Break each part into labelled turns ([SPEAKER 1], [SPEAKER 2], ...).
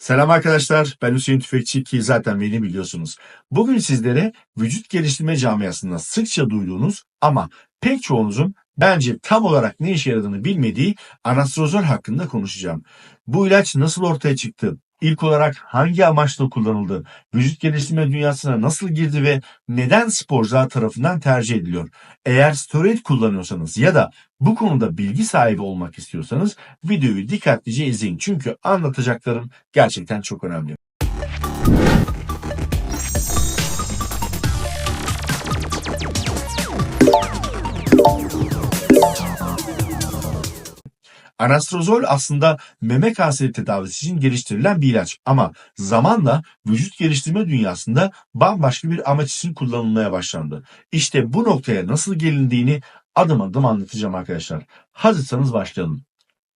[SPEAKER 1] Selam arkadaşlar, ben Hüseyin Tüfekçi ki zaten beni biliyorsunuz. Bugün sizlere vücut geliştirme camiasında sıkça duyduğunuz ama pek çoğunuzun bence tam olarak ne işe yaradığını bilmediği anastrozol hakkında konuşacağım. Bu ilaç nasıl ortaya çıktı? İlk olarak hangi amaçla kullanıldı? Vücut geliştirme dünyasına nasıl girdi ve neden sporcular tarafından tercih ediliyor? Eğer steroid kullanıyorsanız ya da bu konuda bilgi sahibi olmak istiyorsanız videoyu dikkatlice izleyin. Çünkü anlatacaklarım gerçekten çok önemli. Anastrozol aslında meme kanseri tedavisi için geliştirilen bir ilaç ama zamanla vücut geliştirme dünyasında bambaşka bir amaç için kullanılmaya başlandı. İşte bu noktaya nasıl gelindiğini adım adım anlatacağım arkadaşlar. Hazırsanız başlayalım.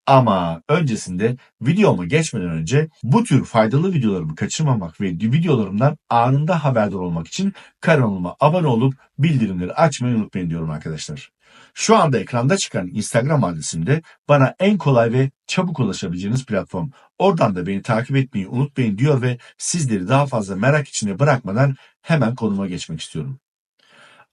[SPEAKER 1] Ama öncesinde videoma geçmeden önce bu tür faydalı videolarımı kaçırmamak ve videolarımdan anında haberdar olmak için kanalıma abone olup bildirimleri açmayı unutmayın diyorum arkadaşlar. Şu anda ekranda çıkan Instagram adresimde bana en kolay ve çabuk ulaşabileceğiniz platform. Oradan da beni takip etmeyi unutmayın diyor ve sizleri daha fazla merak içinde bırakmadan hemen konuma geçmek istiyorum.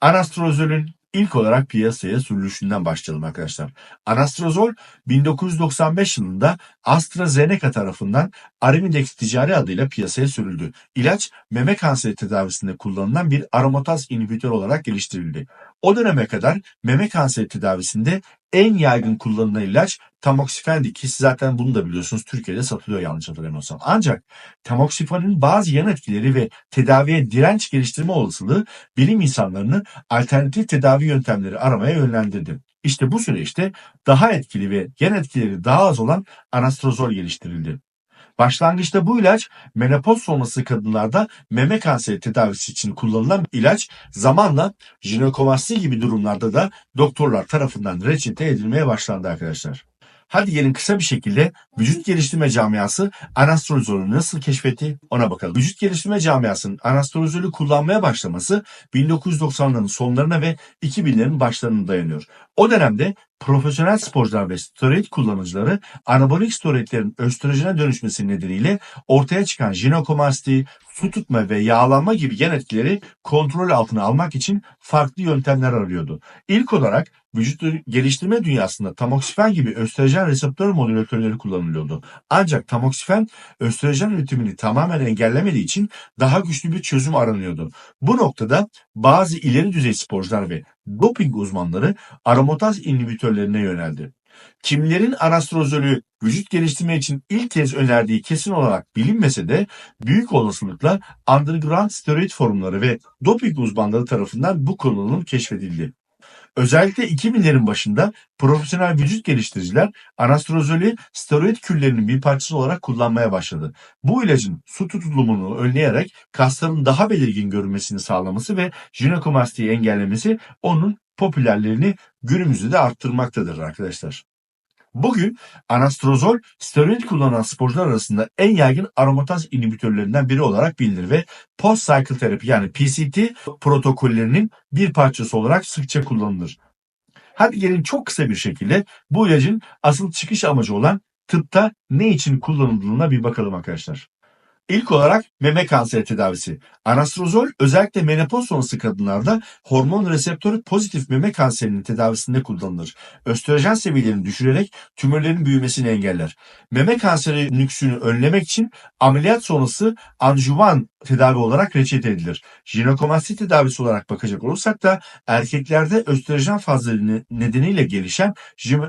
[SPEAKER 1] Anastrozolün ilk olarak piyasaya sürülüşünden başlayalım arkadaşlar. Anastrozol 1995 yılında AstraZeneca tarafından Arimidex ticari adıyla piyasaya sürüldü. İlaç meme kanseri tedavisinde kullanılan bir aromataz inhibitör olarak geliştirildi. O döneme kadar meme kanseri tedavisinde en yaygın kullanılan ilaç tamoksifendi ki zaten bunu da biliyorsunuz Türkiye'de satılıyor yanlış hatırlamıyorsam. Ancak tamoksifanın bazı yan etkileri ve tedaviye direnç geliştirme olasılığı bilim insanlarını alternatif tedavi yöntemleri aramaya yönlendirdi. İşte bu süreçte daha etkili ve yan etkileri daha az olan anastrozol geliştirildi. Başlangıçta bu ilaç menopoz sonrası kadınlarda meme kanseri tedavisi için kullanılan ilaç zamanla jinekomasti gibi durumlarda da doktorlar tarafından reçete edilmeye başlandı arkadaşlar. Hadi gelin kısa bir şekilde vücut geliştirme camiası anastrozolü nasıl keşfetti ona bakalım. Vücut geliştirme camiasının anastrozolü kullanmaya başlaması 1990'ların sonlarına ve 2000'lerin başlarına dayanıyor. O dönemde profesyonel sporcular ve steroid kullanıcıları anabolik steroidlerin östrojene dönüşmesi nedeniyle ortaya çıkan jinekomasti, su tutma ve yağlanma gibi gen etkileri kontrol altına almak için farklı yöntemler arıyordu. İlk olarak vücut geliştirme dünyasında tamoksifen gibi östrojen reseptör modülatörleri kullanılıyordu. Ancak tamoksifen östrojen üretimini tamamen engellemediği için daha güçlü bir çözüm aranıyordu. Bu noktada bazı ileri düzey sporcular ve doping uzmanları aromataz inhibitörlerine yöneldi. Kimlerin anastrozolü vücut geliştirme için ilk kez önerdiği kesin olarak bilinmese de büyük olasılıkla underground steroid forumları ve doping uzmanları tarafından bu konunun keşfedildi. Özellikle 2000'lerin başında profesyonel vücut geliştiriciler anastrozoli steroid küllerinin bir parçası olarak kullanmaya başladı. Bu ilacın su tutulumunu önleyerek kasların daha belirgin görünmesini sağlaması ve jinekomastiği engellemesi onun popülerliğini günümüzde de arttırmaktadır arkadaşlar. Bugün anastrozol steroid kullanan sporcular arasında en yaygın aromataz inhibitörlerinden biri olarak bilinir ve post cycle terapi yani PCT protokollerinin bir parçası olarak sıkça kullanılır. Hadi gelin çok kısa bir şekilde bu ilacın asıl çıkış amacı olan tıpta ne için kullanıldığına bir bakalım arkadaşlar. İlk olarak meme kanseri tedavisi. Anastrozol özellikle menopoz sonrası kadınlarda hormon reseptörü pozitif meme kanserinin tedavisinde kullanılır. Östrojen seviyelerini düşürerek tümörlerin büyümesini engeller. Meme kanseri nüksünü önlemek için ameliyat sonrası anjuvan tedavi olarak reçete edilir. Jinekomasti tedavisi olarak bakacak olursak da erkeklerde östrojen fazlalığı nedeniyle gelişen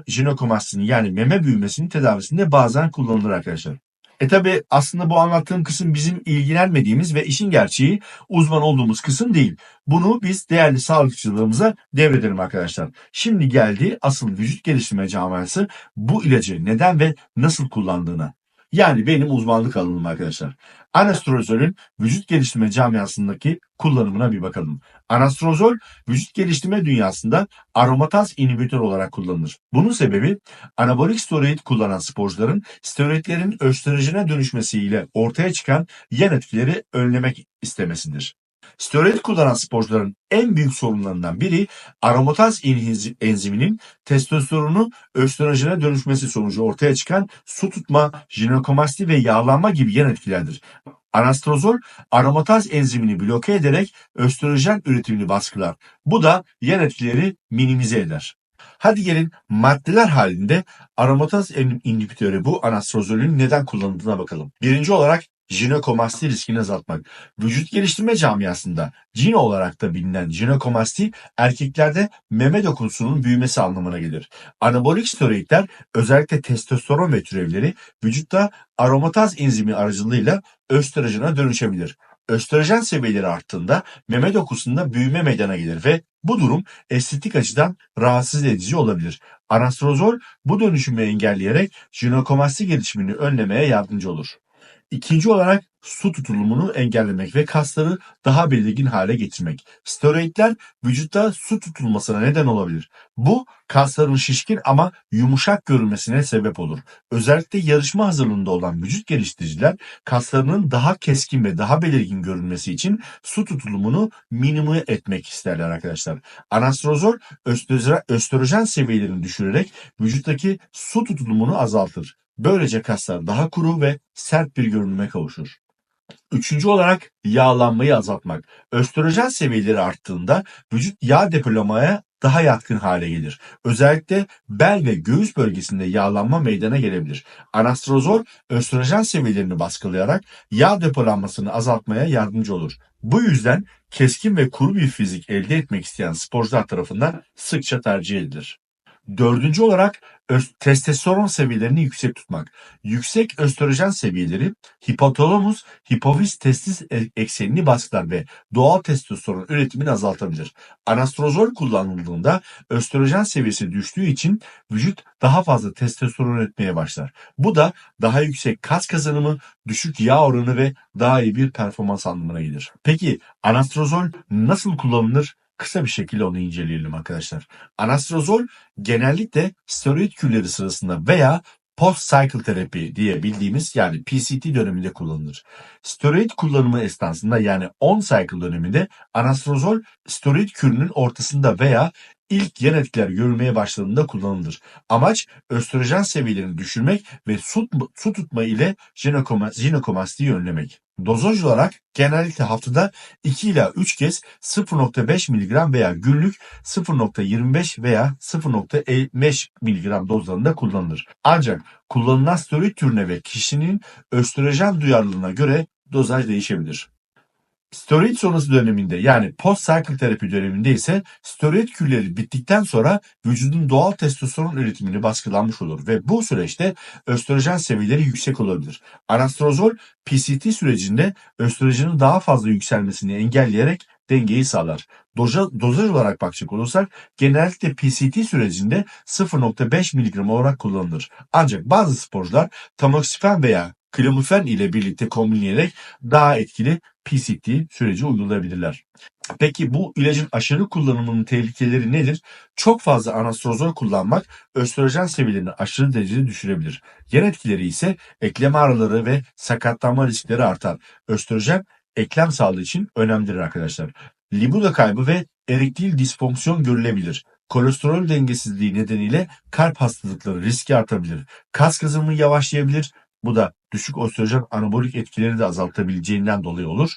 [SPEAKER 1] jinekomastinin yani meme büyümesinin tedavisinde bazen kullanılır arkadaşlar. E tabi aslında bu anlattığım kısım bizim ilgilenmediğimiz ve işin gerçeği uzman olduğumuz kısım değil. Bunu biz değerli sağlıkçılarımıza devredelim arkadaşlar. Şimdi geldi asıl vücut geliştirme camiası bu ilacı neden ve nasıl kullandığına. Yani benim uzmanlık alanım arkadaşlar. Anastrozolün vücut geliştirme camiasındaki kullanımına bir bakalım. Anastrozol vücut geliştirme dünyasında aromataz inhibitör olarak kullanılır. Bunun sebebi anabolik steroid kullanan sporcuların steroidlerin östrojene dönüşmesiyle ortaya çıkan yan etkileri önlemek istemesidir. Steroid kullanan sporcuların en büyük sorunlarından biri aromataz enziminin testosteronu östrojene dönüşmesi sonucu ortaya çıkan su tutma, jinekomasti ve yağlanma gibi yan etkilerdir. Anastrozol aromataz enzimini bloke ederek östrojen üretimini baskılar. Bu da yan etkileri minimize eder. Hadi gelin maddeler halinde aromataz inhibitörü bu anastrozolün neden kullanıldığına bakalım. Birinci olarak jinekomasti riskini azaltmak. Vücut geliştirme camiasında cino olarak da bilinen jinekomasti erkeklerde meme dokusunun büyümesi anlamına gelir. Anabolik steroidler özellikle testosteron ve türevleri vücutta aromataz enzimi aracılığıyla östrojene dönüşebilir. Östrojen seviyeleri arttığında meme dokusunda büyüme meydana gelir ve bu durum estetik açıdan rahatsız edici olabilir. Anastrozol bu dönüşümü engelleyerek jinekomasti gelişimini önlemeye yardımcı olur. İkinci olarak su tutulumunu engellemek ve kasları daha belirgin hale getirmek. Steroidler vücutta su tutulmasına neden olabilir. Bu kasların şişkin ama yumuşak görünmesine sebep olur. Özellikle yarışma hazırlığında olan vücut geliştiriciler kaslarının daha keskin ve daha belirgin görünmesi için su tutulumunu minimum etmek isterler arkadaşlar. Anastrozol östrojen, seviyelerini düşürerek vücuttaki su tutulumunu azaltır. Böylece kaslar daha kuru ve sert bir görünüme kavuşur. Üçüncü olarak yağlanmayı azaltmak. Östrojen seviyeleri arttığında vücut yağ depolamaya daha yatkın hale gelir. Özellikle bel ve göğüs bölgesinde yağlanma meydana gelebilir. Anastrozol östrojen seviyelerini baskılayarak yağ depolanmasını azaltmaya yardımcı olur. Bu yüzden keskin ve kuru bir fizik elde etmek isteyen sporcular tarafından sıkça tercih edilir. Dördüncü olarak testosteron seviyelerini yüksek tutmak. Yüksek östrojen seviyeleri hipotalamus, hipofiz testis e- eksenini baskılar ve doğal testosteron üretimini azaltabilir. Anastrozol kullanıldığında östrojen seviyesi düştüğü için vücut daha fazla testosteron üretmeye başlar. Bu da daha yüksek kas kazanımı, düşük yağ oranı ve daha iyi bir performans anlamına gelir. Peki anastrozol nasıl kullanılır? Kısa bir şekilde onu inceleyelim arkadaşlar. Anastrozol genellikle steroid kürleri sırasında veya post cycle terapi diye bildiğimiz yani PCT döneminde kullanılır. Steroid kullanımı esnasında yani on cycle döneminde anastrozol steroid kürünün ortasında veya ilk yan etkiler görülmeye başladığında kullanılır. Amaç östrojen seviyelerini düşürmek ve su, su tutma ile jinekomastiği önlemek. Dozaj olarak genellikle haftada 2 ila 3 kez 0.5 mg veya günlük 0.25 veya 0.5 mg dozlarında kullanılır. Ancak kullanılan steroid türüne ve kişinin östrojen duyarlılığına göre dozaj değişebilir. Steroid sonrası döneminde yani post cycle terapi döneminde ise steroid kürleri bittikten sonra vücudun doğal testosteron üretimini baskılanmış olur ve bu süreçte östrojen seviyeleri yüksek olabilir. Anastrozol PCT sürecinde östrojenin daha fazla yükselmesini engelleyerek dengeyi sağlar. Doza, dozaj olarak bakacak olursak genellikle PCT sürecinde 0.5 mg olarak kullanılır. Ancak bazı sporcular tamoksifen veya Klamufen ile birlikte kombinleyerek daha etkili PCT süreci uygulayabilirler. Peki bu ilacın aşırı kullanımının tehlikeleri nedir? Çok fazla anastrozol kullanmak östrojen seviyelerini aşırı derecede düşürebilir. Yan etkileri ise eklem ağrıları ve sakatlanma riskleri artar. Östrojen eklem sağlığı için önemlidir arkadaşlar. Libido kaybı ve erektil disfonksiyon görülebilir. Kolesterol dengesizliği nedeniyle kalp hastalıkları riski artabilir. Kas kazanımı yavaşlayabilir. Bu da düşük östrojen anabolik etkileri de azaltabileceğinden dolayı olur.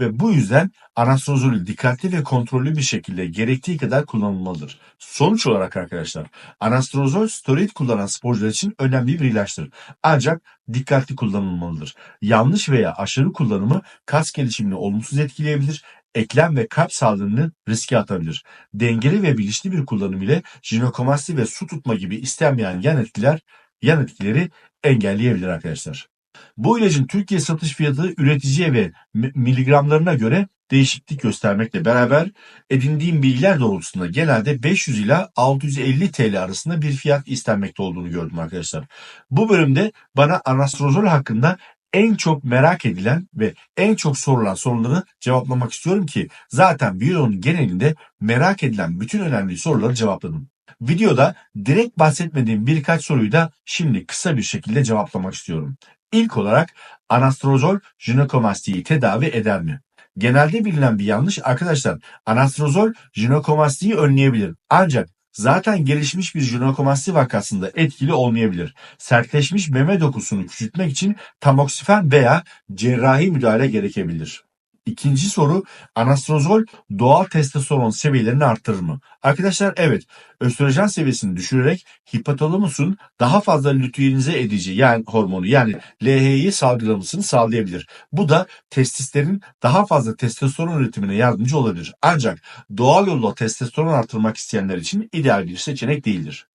[SPEAKER 1] Ve bu yüzden anastrozolü dikkatli ve kontrollü bir şekilde gerektiği kadar kullanılmalıdır. Sonuç olarak arkadaşlar anastrozol steroid kullanan sporcular için önemli bir ilaçtır. Ancak dikkatli kullanılmalıdır. Yanlış veya aşırı kullanımı kas gelişimini olumsuz etkileyebilir eklem ve kalp sağlığını riske atabilir. Dengeli ve bilinçli bir kullanım ile jinekomasti ve su tutma gibi istenmeyen yan etkiler yan etkileri engelleyebilir arkadaşlar. Bu ilacın Türkiye satış fiyatı üreticiye ve miligramlarına göre değişiklik göstermekle beraber edindiğim bilgiler doğrultusunda genelde 500 ila 650 TL arasında bir fiyat istenmekte olduğunu gördüm arkadaşlar. Bu bölümde bana anastrozol hakkında en çok merak edilen ve en çok sorulan soruları cevaplamak istiyorum ki zaten videonun genelinde merak edilen bütün önemli soruları cevapladım. Videoda direkt bahsetmediğim birkaç soruyu da şimdi kısa bir şekilde cevaplamak istiyorum. İlk olarak anastrozol jinekomastiği tedavi eder mi? genelde bilinen bir yanlış arkadaşlar. Anastrozol jinekomastiği önleyebilir. Ancak zaten gelişmiş bir jinekomasti vakasında etkili olmayabilir. Sertleşmiş meme dokusunu küçültmek için tamoksifen veya cerrahi müdahale gerekebilir. İkinci soru anastrozol doğal testosteron seviyelerini arttırır mı? Arkadaşlar evet östrojen seviyesini düşürerek hipotalamusun daha fazla lüteyinize edici yani hormonu yani LH'yi salgılamasını sağlayabilir. Bu da testislerin daha fazla testosteron üretimine yardımcı olabilir. Ancak doğal yolla testosteron artırmak isteyenler için ideal bir seçenek değildir.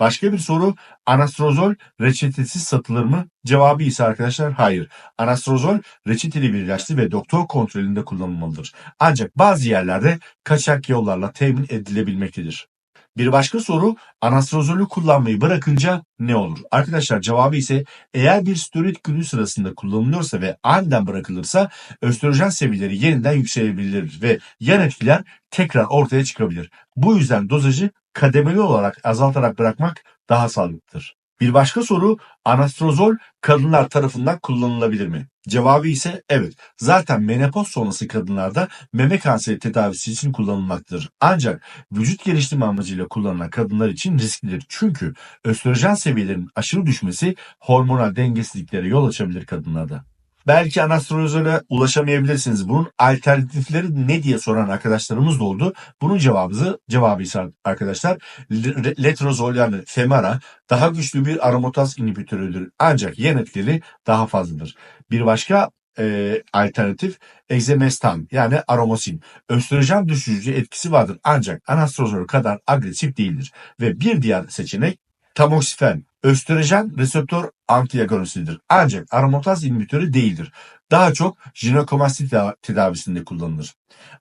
[SPEAKER 1] Başka bir soru anastrozol reçetesiz satılır mı? Cevabı ise arkadaşlar hayır. Anastrozol reçeteli bir ilaçtır ve doktor kontrolünde kullanılmalıdır. Ancak bazı yerlerde kaçak yollarla temin edilebilmektedir. Bir başka soru anastrozolü kullanmayı bırakınca ne olur? Arkadaşlar cevabı ise eğer bir steroid günü sırasında kullanılıyorsa ve aniden bırakılırsa östrojen seviyeleri yeniden yükselebilir ve yan etkiler tekrar ortaya çıkabilir. Bu yüzden dozajı kademeli olarak azaltarak bırakmak daha sağlıklıdır. Bir başka soru anastrozol kadınlar tarafından kullanılabilir mi? Cevabı ise evet. Zaten menopoz sonrası kadınlarda meme kanseri tedavisi için kullanılmaktadır. Ancak vücut geliştirme amacıyla kullanılan kadınlar için risklidir. Çünkü östrojen seviyelerinin aşırı düşmesi hormonal dengesizliklere yol açabilir kadınlarda. Belki anastrozole ulaşamayabilirsiniz. Bunun alternatifleri ne diye soran arkadaşlarımız da oldu. Bunun cevabı, cevabı ise arkadaşlar le- letrozol yani femara daha güçlü bir aromataz inhibitörüdür. Ancak yan etkileri daha fazladır. Bir başka e, alternatif egzemestan yani aromosin. Östrojen düşürücü etkisi vardır ancak anastrozol kadar agresif değildir. Ve bir diğer seçenek tamoksifen. Östrojen reseptör antiagonisidir. Ancak aromataz inhibitörü değildir. Daha çok jinekomasti teda- tedavisinde kullanılır.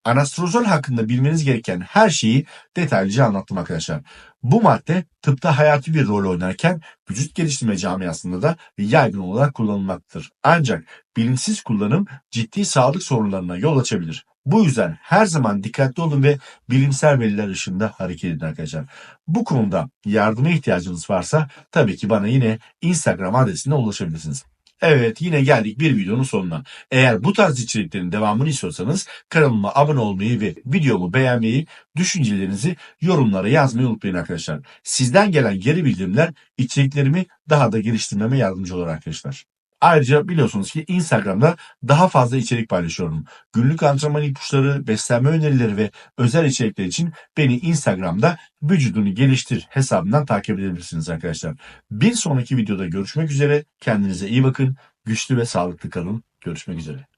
[SPEAKER 1] Anastrozol hakkında bilmeniz gereken her şeyi detaylıca anlattım arkadaşlar. Bu madde tıpta hayati bir rol oynarken vücut geliştirme camiasında da yaygın olarak kullanılmaktadır. Ancak bilinçsiz kullanım ciddi sağlık sorunlarına yol açabilir. Bu yüzden her zaman dikkatli olun ve bilimsel veriler ışığında hareket edin arkadaşlar. Bu konuda yardıma ihtiyacınız varsa tabii ki bana yine Instagram adresine ulaşabilirsiniz. Evet yine geldik bir videonun sonuna. Eğer bu tarz içeriklerin devamını istiyorsanız kanalıma abone olmayı ve videomu beğenmeyi, düşüncelerinizi yorumlara yazmayı unutmayın arkadaşlar. Sizden gelen geri bildirimler içeriklerimi daha da geliştirmeme yardımcı olur arkadaşlar. Ayrıca biliyorsunuz ki Instagram'da daha fazla içerik paylaşıyorum. Günlük antrenman ipuçları, beslenme önerileri ve özel içerikler için beni Instagram'da vücudunu geliştir hesabından takip edebilirsiniz arkadaşlar. Bir sonraki videoda görüşmek üzere. Kendinize iyi bakın. Güçlü ve sağlıklı kalın. Görüşmek üzere.